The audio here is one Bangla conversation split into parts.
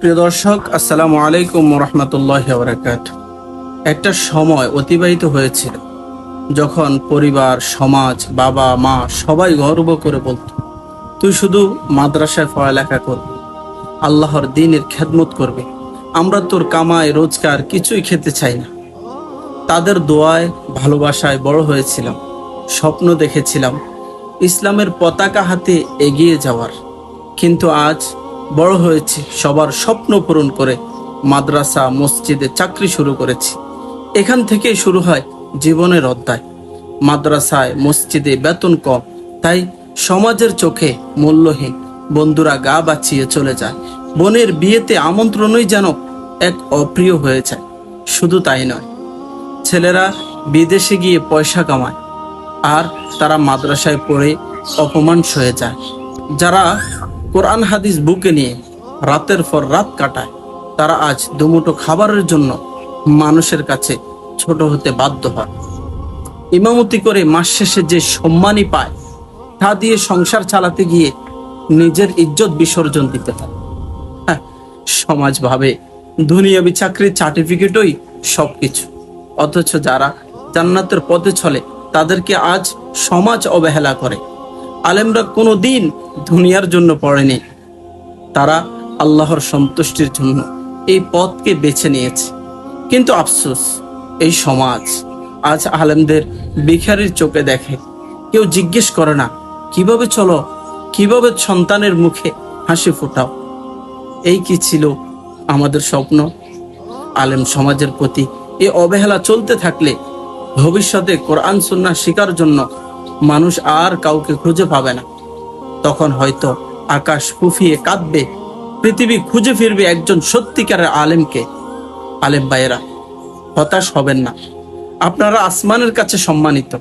প্রিয় দর্শক, আসসালামু আলাইকুম রহমতুল্লাহ বরাকাত একটা সময় অতিবাহিত হয়েছিল যখন পরিবার, সমাজ, বাবা, মা সবাই গর্ব করে বলতো, তুই শুধু মাদ্রাসায় পড়ালেখা করবি আল্লাহর দিনের খেদমত করবে। আমরা তোর কামায়, রোজগার কিছুই খেতে চাই না। তাদের দোয়ায়, ভালোবাসায় বড় হয়েছিলাম, স্বপ্ন দেখেছিলাম, ইসলামের পতাকা হাতে এগিয়ে যাওয়ার। কিন্তু আজ বড় হয়েছি, সবার স্বপ্ন পূরণ করে মাদ্রাসা, মসজিদে চাকরি শুরু করেছি। এখান থেকেই শুরু হয় জীবনের অধ্যায়। মাদ্রাসায়, মসজিদে বেতন কম, তাই সমাজের চোখে মূল্যহীন। বন্ধুরা গা বাঁচিয়ে চলে যায়। বোনের বিয়েতে আমন্ত্রণই যেন এক অপ্রিয় হয়ে যায়। শুধু তাই নয়, ছেলেরা বিদেশে গিয়ে পয়সা কামায়, আর তারা মাদ্রাসায় পড়ে অপমান সয়ে যায়। যারা কোরআন হাদিস বুকে নিয়ে রাতের পর রাত কাটায়। তারা আজ দুমুটো খাবারের জন্য মানুষের কাছে ছোট হতে বাধ্য হয়। ইমামতি করে মাস শেষে যে সম্মানই পায় তা দিয়ে সংসার চালাতে গিয়ে নিজের ইজ্জত বিসর্জন দিতে হয়। হ্যাঁ, সমাজ ভাবে দুনিয়াবি চাকরির সার্টিফিকেটই সবকিছু। অথচ যারা জান্নাতের পথে চলে তাদেরকে আজ সমাজ অবহেলা করে। আলেমরা কোনো দিন দুনিয়ার জন্য পড়েনি। তারা আল্লাহর সন্তুষ্টির জন্য এই পথকে বেছে নিয়েছে। কিন্তু আফসোস, এই সমাজ আজ আলেমদের ভিখারির চোখে দেখে। কেউ জিজ্ঞেস করে না, কীভাবে চলো? কীভাবে সন্তানের মুখে হাসি ফোটাও? এই কি ছিল আমাদের স্বপ্ন? আলেম সমাজের প্রতি এ অবহেলা চলতে থাকলে ভবিষ্যতে কোরআন সুন্নাহ শিকার জন্য মানুষ আর কাউকে খুঁজে পাবে না। তখন হয়তো আকাশ ফুফিয়ে কাঁদবে, পৃথিবী খুঁজে ফিরবে একজন সত্যিকারের আলেমকে। আলেম ভাইয়েরা, হতাশ হবেন না। আপনারা আসমানের কাছে সম্মানিত।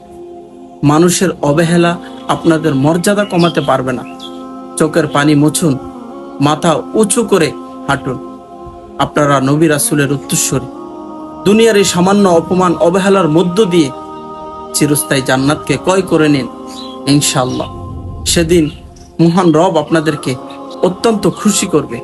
মানুষের অবহেলা আপনাদের মর্যাদা কমাতে পারবে না। চোখের পানি মুছুন, মাথা উঁচু করে হাঁটুন। আপনারা নবী রাসুলের উত্তরস্বরী দুনিয়ার এই সামান্য অপমান, অবহেলার মধ্য দিয়ে চিরস্থায়ী জান্নাতকে ক্রয় করে নিন ইনশাল্লাহ সেদিন মহান রব আপনাদেরকে অত্যন্ত খুশি করবে।